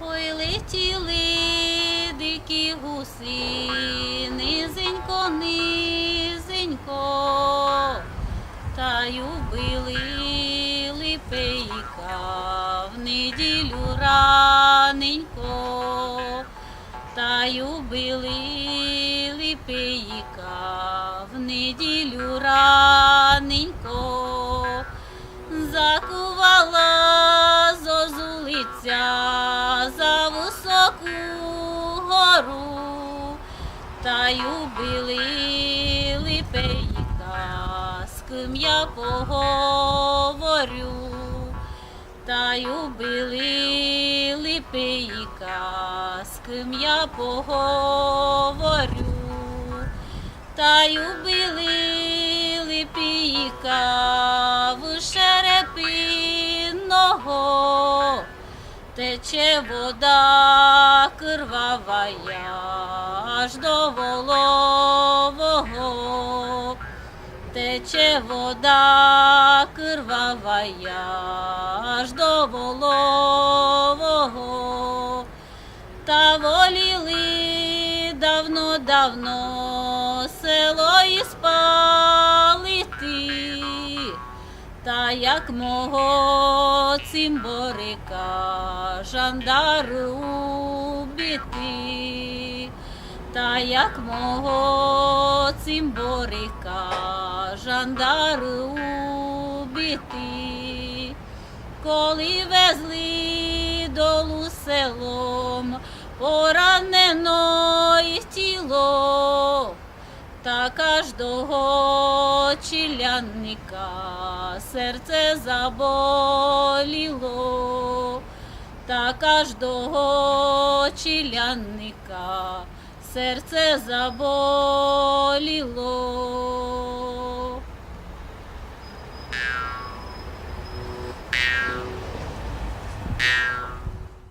Ой, летіли дикі гуслі, низенько, низенько, та й убили липейка в неділю раненько, та й убили липейка та й убили липейка, з ким я поговорю, та й убили липейка, з ким я поговорю, та й убили липійка в шерепиного, тече вода кривавая аж до волового, тече вода кривавая аж до волового. Та воліли давно-давно село і спалити, та як мого цимборика жандари убити, та як мого цимборика жандари убити коли везли долу селом поранено й тіло, та кожного чілянника серце заболіло, та кожного чілянника серце заболіло.